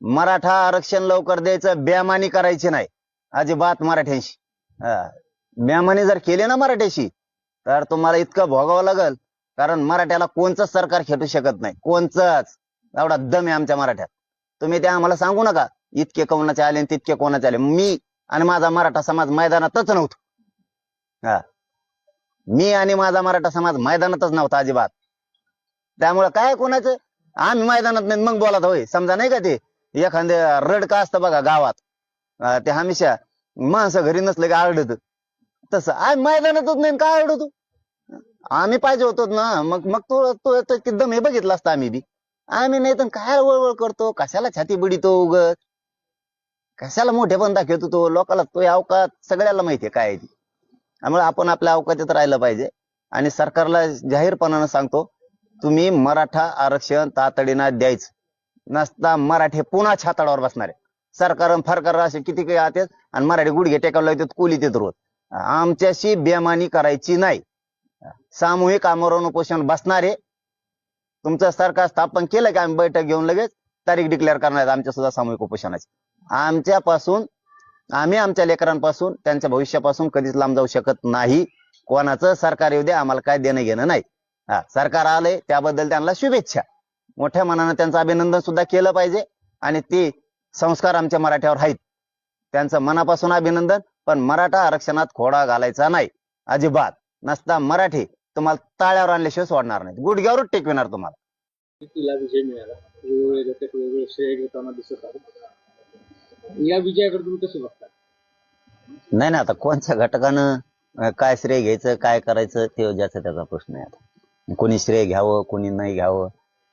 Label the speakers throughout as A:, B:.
A: मराठा आरक्षण लवकर द्यायचं बेमानी करायची नाही. अजिबात मराठ्यांशी. हा. बेमानी जर केली ना मराठ्याशी तर तुम्हाला इतकं भोगावं लागल. कारण मराठ्याला कोणचंच सरकार खेटू शकत नाही. कोणचंच. एवढा दम आहे आमच्या मराठ्यात. तुम्ही ते आम्हाला सांगू नका. इतके कोणाचे आले आणि तितके कोणाचे आले. मी आणि माझा मराठा समाज मैदानातच नव्हतो. हा. मी आणि माझा मराठा समाज मैदानातच नव्हता अजिबात. त्यामुळे काय कोणाचं? आम्ही मैदानात नाही मग बोलत होय. समजा नाही का ते? एखाद्या रड का असतं बघा गावात. अं, ते हमेशा माणसं घरी नसले की आरडत. तसं आय मैदानातच नाही आणि काय आरडतो? आम्ही पाहिजे होतो ना मग मग तो तो तो किती दम हे बघितलं असतं आम्ही बी. आम्ही नाही तर काय वळवळ करतो? कशाला छाती बिडितो उगत कशाला मोठे पण दाखवतो तो? लोकाला तो अवकात सगळ्याला माहितीये काय आहे ती. त्यामुळे आपण आपल्या अवकाशात राहिलं पाहिजे. आणि सरकारला जाहीरपणानं सांगतो तुम्ही मराठा आरक्षण तातडीनं द्यायचं. नसता मराठे पुन्हा छाताडावर बसणार. आहे सरकार फरकार असे किती काही आतेत आणि मराठी गुडघे टेकावला येतात कोली देत रोज. आमच्याशी बेमानी करायची नाही. सामूहिक आमरण उपोषण बसणारे. तुमचं सरकार स्थापन केलं की आम्ही बैठक घेऊन लगेच तारीख डिक्लेअर करणार आहेत आमच्या सुद्धा सामूहिक उपोषणाची. आमच्यापासून आम्ही आमच्या लेकरांपासून त्यांच्या भविष्यापासून कधीच लांब जाऊ शकत नाही. कोणाचं सरकार येऊ दे आम्हाला काय देणं घेणं नाही. हा सरकार आलंय त्याबद्दल त्यांना शुभेच्छा. मोठ्या मनानं त्यांचं अभिनंदन सुद्धा केलं पाहिजे. आणि ते संस्कार आमच्या मराठ्यावर आहेत. त्यांचं मनापासून अभिनंदन पण मराठा आरक्षणात खोडा घालायचा नाही. अजिबात. नसता मराठी तुम्हाला ताळ्यावर आणल्याशिवाय सोडणार नाही गुडघ्यावरच टेकविणार तुम्हाला.
B: तिला विजय मिळाला. वेगवेगळे घटक वेगवेगळे श्रेय घेताना दिसत आहे या विजयाकडे तुम्ही कसं बघता?
A: नाही ना आता कोणत्या घटकानं काय श्रेय घ्यायचं काय करायचं ते ज्याचा त्याचा प्रश्न आहे आता. कोणी श्रेय घ्यावं कोणी नाही घ्यावं.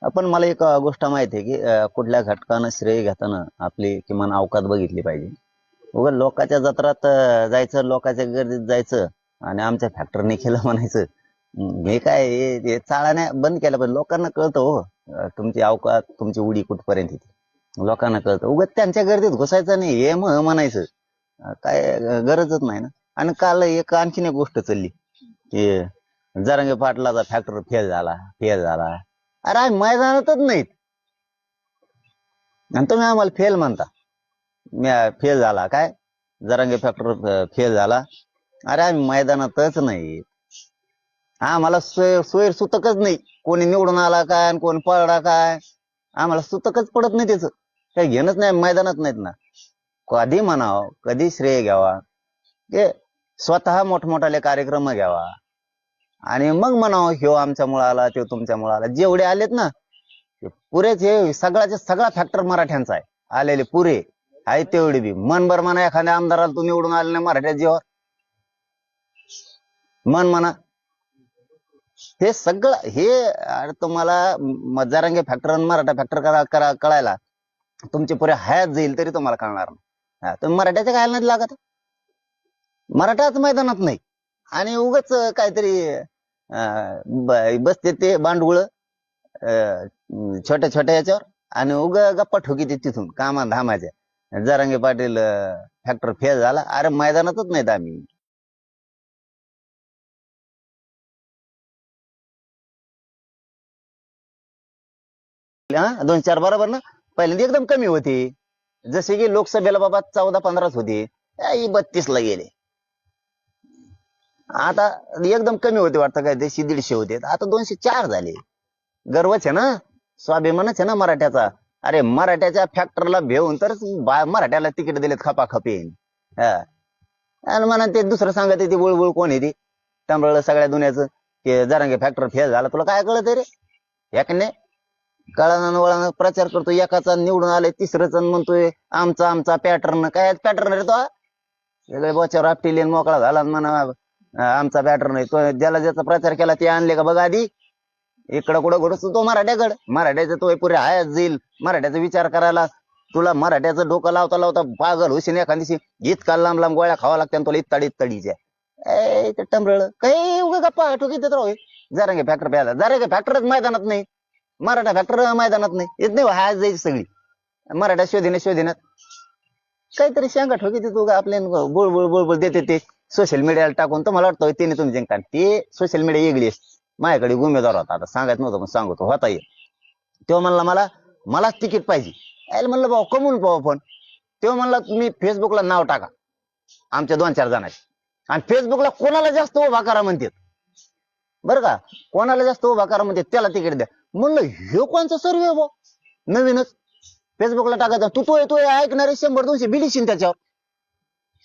A: पण मला एक गोष्ट माहिती आहे की कुठल्या घटकानं श्रेय घेताना आपली किमान अवकात बघितली पाहिजे. उगा लोकांच्या जत्रात जायचं लोकांच्या गर्दीत जायचं आणि आमच्या फॅक्टरीने केलं म्हणायचं. हे काय हे चाळाने बंद केलं पण लोकांना कळतं हो तुमची अवकात तुमची उडी कुठपर्यंत येते. लोकांना कळतं. उगत त्यांच्या गर्दीत घुसायचं नाही हे मग म्हणायचं. काय गरजच नाही ना. आणि काल एक आणखीन एक गोष्ट चालली की जरांगे पाटलाचा फॅक्टर फेल झाला फेल झाला. अरे आम्ही मैदानातच नाहीत. आणि तुम्ही आम्हाला फेल म्हणता. फेल झाला काय? जरांगे फॅक्टर फेल झाला. अरे आम्ही मैदानातच नाही आम्हाला सोय सोय सुतकच नाही. कोणी निवडून आला काय आणि कोण पळला काय? आम्हाला सुतकच पडत नाही त्याचं. काही घेणंच नाही मैदानात नाहीत ना. कधी म्हणावं कधी श्रेय घ्यावा. ते स्वतः मोठमोठाले कार्यक्रम घ्यावा. आणि मग म्हणावं ह्यो आमच्या मुळाला तो तुमच्या मुळाला जेवढे आलेत ना ते पुरेच हे सगळ्याचे सगळा फॅक्टर मराठ्यांचा आहे. आलेले पुरे आहे तेवढे बी. मनभर म्हणा एखाद्या आमदाराला तुम्ही उडून आले नाही मराठ्या जीवावर मन म्हणा. हे सगळं हे तुम्हाला मजारंगे फॅक्टर आणि मराठा फॅक्टर करा करा कळायला तुमचे पुरे हयात जाईल तरी तुम्हाला कळणार नाही. तुम्ही मराठ्याच्या काय नाही लागत? मराठाच मैदानात नाही. आणि उगाच काहीतरी बसते ते बांडगुळ छोट्या छोट्या याच्यावर आणि उग गप्पा ठोकी ते तिथून कामा धामाच्या. जरांगे पाटील फॅक्टर फेल झाला. अरे मैदानातच नाहीत आम्ही. हा दोन चार बरोबर ना? पहिल्यांदा एकदम कमी होती. जसे की लोकसभेला बाबा चौदा पंधराच होती. बत्तीस ला गेले. आता एकदम कमी होते वाटतं काय देशी दीडशे होते. आता दोनशे चार झाले. गर्वच आहे ना? स्वाभिमानच आहे ना मराठ्याचा? अरे मराठ्याच्या फॅक्टरला भेऊन तरच बा- मराठ्याला तिकीट दिलेत खपा हा. आणि म्हणा ते दुसरं सांगत ते बुळबुळ कोण आहे ती? तांबळ सगळ्या दुनियाचं ते जरांगे फॅक्टर फेल झाला. तुला काय कळत रे? एकने कळानं वळानं प्रचार करतो. एकाचा निवडून आलाय तिसरंच म्हणतोय आमचा आमचा पॅटर्न काय पॅटर्न रे तो? सगळे बोच्यावर आपटीले लेन मोकळा झाला म्हणा. आमचा बॅटर नाही. तो ज्याला ज्याचा प्रचार केला ते आणले का बघा आधी? इकडं कुठं घडत तो मराठ्याकड. मराठ्याचा तो पुरे हायच जाईल मराठ्याचा विचार करायला. तुला मराठ्याचं डोकं लावता लावता पागल होशील एखादीशी दिवशी. इतका लांब लांब गोळ्या खावा लागत्या आणि तुला इत्ताडी इत्ताडीच्या. ए ते टमरळ काही उगा गप्पा ठोकी देत राहू जरा फॅक्टर प्यायला. जरा फॅक्टरच मैदानात नाही. मराठा फॅक्टर मैदानात नाही. येत नाही हो, हायच जायची सगळी. मराठा शोधिने शोधिनात काहीतरी शेंगा ठोकी देतो का आपल्या बोळ बोळ बोळ बोळ देते ते. सोशल मीडियाला टाकून तर मला वाटतं त्याने तुम्ही जिंकता ते सोशल मीडिया वेगळी माझ्याकडे उमेदवार होता. आता सांगायचं नव्हतं पण सांगतो. होता ये तेव्हा म्हणला मला मलाच तिकीट पाहिजे. यायला म्हणलं भाऊ कमवून पाहू आपण. तेव्हा म्हणला तुम्ही फेसबुकला नाव टाका. आमच्या दोन चार जणांचे. आणि फेसबुकला कोणाला जास्त उभा करा म्हणतात? बरं का? कोणाला जास्त उभा करा म्हणतात त्याला तिकीट द्या. म्हणलं हे कोणचा सर्वे भाऊ? नवीनच. फेसबुकला टाकायचं. तू तो येतोय ऐकणारे शंभर दोनशे बिलीशील त्याच्यावर.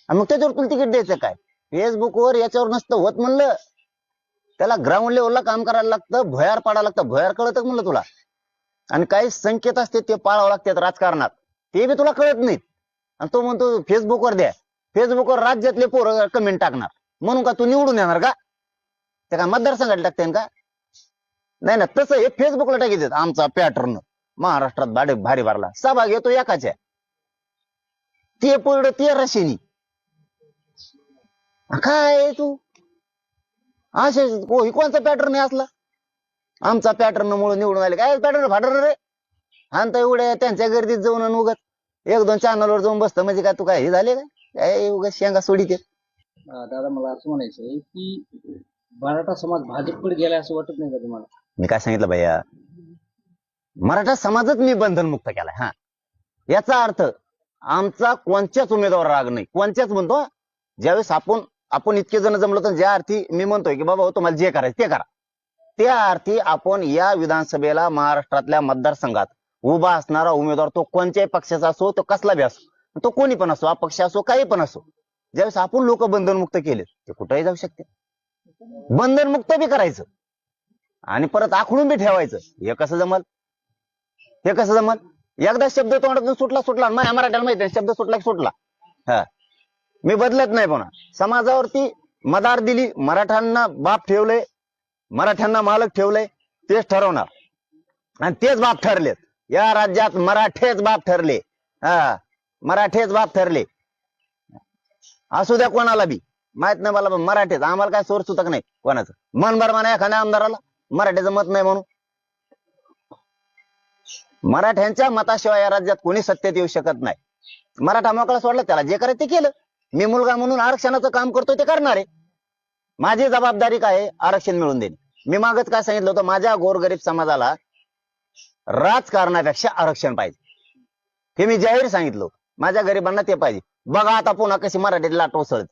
A: आणि मग त्याच्यावर तुला तिकीट द्यायचं काय? फेसबुकवर याच्यावर नसतं होत म्हणलं. त्याला ग्राउंड लेवलला काम करायला लागतं भयार पाडायला लागतं. भयार कळत म्हणलं तुला? आणि काही संकेत असते ते पाळावं लागतात राजकारणात. ते बी तुला कळत नाहीत. आणि तो म्हणतो फेसबुकवर द्या. फेसबुकवर राज्यातले पोरं कमेंट टाकणार. म्हणून का तू निवडून येणार का? ते काय मतदारसंघात टाकते का? नाही ना तसं हे फेसबुकला टाकायचं आमचा पॅटर्न महाराष्ट्रात भाडे भारी भरला. सहभाग येतो एकाच्या ते पड ते रशिनी काय आहे तू? असे को- कोणचा पॅटर्न आहे असला? आमचा पॅटर्न मुळे निवडून आले. काय पॅटर्न फाटर रे? आणि एवढे त्यांच्या गर्दीत जाऊन आणि उगत एक दोन चॅनलवर जाऊन बसतं. म्हणजे काय तू काय हे झाले काय? उगाच शेंगा सोडी ते?
B: दादा मला असं म्हणायचं की मराठा समाज भाजपकडे गेला असं वाटत नाही का तुम्हाला?
A: मी काय सांगितलं भैया मराठा समाजच मी बंधनमुक्त केलाय हा. याचा अर्थ आमचा कोणत्याच उमेदवार राग नाही. कोणत्याच म्हणतो. ज्यावेळेस आपण आपण इतके जण जमलो तर ज्या अर्थी मी म्हणतोय की बाबा हो, तुम्हाला जे करायचं ते करा. त्या अर्थी आपण या विधानसभेला महाराष्ट्रातल्या मतदारसंघात उभा असणारा उमेदवार तो कोणत्याही पक्षाचा असो तो कसला बी असो तो कोणी पण असो अपक्ष असो काही पण असो ज्यावेळेस आपण लोक बंधनमुक्त केले ते कुठेही जाऊ शकते. बंधनमुक्त बी करायचं. आणि परत आखडून बी ठेवायचं. हे कसं जमल? हे कसं जमल? एकदा शब्द तोंडातून सुटला सुटला. माझ्या मराठ्याला माहिती शब्द सुटला की सुटला. हा. मी बदलत नाही पुन्हा. समाजावरती मदार दिली मराठ्यांना बाप ठेवले मराठ्यांना मालक ठेवले तेच ठरवणार. आणि तेच बाप ठरलेत. या राज्यात मराठेच बाप ठरले. हा मराठेच बाप ठरले. असू द्या कोणाला बी. माहीत नाही मला मराठीच मराठेच. आम्हाला काय सोर्स सुतक नाही कोणाचं. मन भर म्हणा एखाद्या आमदाराला. मराठ्याचं मत नाही म्हणून. मराठ्यांच्या मताशिवाय या राज्यात कोणी सत्तेत येऊ शकत नाही. मराठा मोकळा सोडला त्याला जे करायचं ते केलं. मी मुलगा म्हणून आरक्षणाचं काम करतोय ते करणार आहे. माझी जबाबदारी काय आहे? आरक्षण मिळून देणे. मी मागत काय सांगितलं होतं? माझ्या गोरगरीब समाजाला राजकारणापेक्षा आरक्षण पाहिजे. हे मी जाहीर सांगितलं माझ्या गरिबांना ते पाहिजे. बघा आता पुन्हा कशी मराठीत लाट ओसळत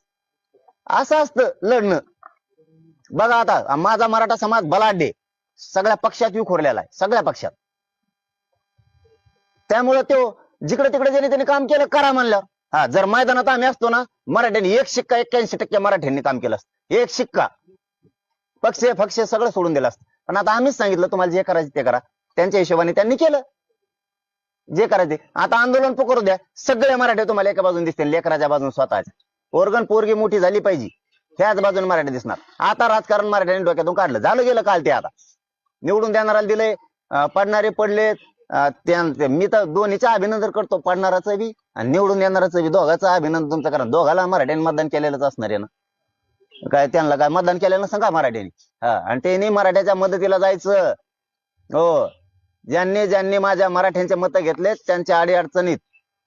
A: असं असतं लढणं. बघा आता माझा मराठा समाज बलाढ्य सगळ्या पक्षात विखुरलेला आहे. सगळ्या पक्षात. त्यामुळे तो जिकडे तिकडे ज्याने त्याने काम केलं करा म्हणल्यावर हा जर मैदानात आम्ही असतो ना मराठ्यांनी एक शिक्का एक्क्याऐंशी टक्के मराठ्यांनी काम केलं असतं. एक शिक्का. पक्ष पक्ष सगळं सोडून दिलं असतं. पण आता आम्हीच सांगितलं तुम्हाला जे करायचं ते करा. त्यांच्या हिशोबाने त्यांनी केलं. जे करायचे आता आंदोलन पकडू द्या. सगळे मराठे तुम्हाला एका बाजून दिसतील लेकराच्या बाजून स्वतःच्या ओरगन पोरगी मोठी झाली पाहिजे. ह्याच बाजूने मराठी दिसणार. आता राजकारण मराठ्यांनी डोक्यातून काढलं. झालं गेलं काल ते आता. निवडून देणाऱ्याला दिले पडणारे पडले त्या मी तर दोन्हीचं अभिनंदन करतो पडणाराचं बी आणि निवडून येणाराचं बी. दोघांचं अभिनंदन तुमचं कारण दोघाला मराठ्याने मतदान केलेलंच असणार आहे ना. काय त्यांना काय मतदान केलेलं सांगा मराठ्याने? हा आणि त्यांनी मराठ्याच्या मदतीला जायचं. हो. ज्यांनी ज्यांनी माझ्या मराठ्यांचे मत घेतले त्यांच्या अडी अडचणीत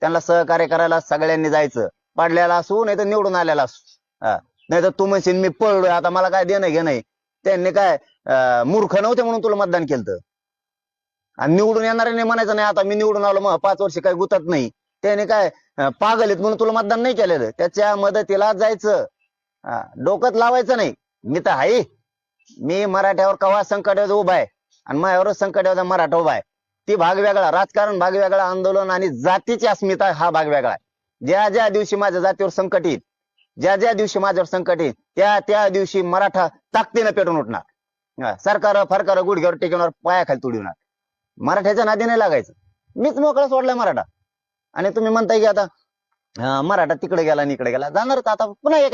A: त्यांना सहकार्य करायला सगळ्यांनी जायचं. पडलेला असू नाही तर निवडून आलेला असू. हा. नाही तर तू म्हणशील मी पळलोय आता मला काय देणं घेणं त्यांनी काय मूर्ख नव्हते म्हणून तुला मतदान केलं आणि निवडून येणाऱ्याने म्हणायचं नाही. आता मी निवडून आलो मग पाच वर्ष काही गुतत नाही. त्याने काय पागल आहेत म्हणून तुला मतदान नाही केलेलं. त्याच्या मदतीला जायचं. डोकत लावायचं नाही. मी तर हाय मी मराठ्यावर कवा संकट उभा आहे? आणि माझ्यावर संकट मराठा उभा आहे. ती भाग वेगळा राजकारण भाग वेगळा आंदोलन आणि जातीची अस्मिता हा भाग वेगळा आहे. ज्या ज्या दिवशी माझ्या जातीवर संकट येईल ज्या ज्या दिवशी माझ्यावर संकट येईल त्या त्या दिवशी मराठा ताकदीनं पेटून उठणार. सरकार फरकार गुडघ्यावर टेकवणार पायाखाली तुडवणार मराठ्याच्या नादी नाही लागायचं. मीच मोकळा सोडलाय मराठा. आणि तुम्ही म्हणताय की आता अं, मराठा तिकडे गेला आणि इकडे गेला. जाणारच आता पुन्हा एक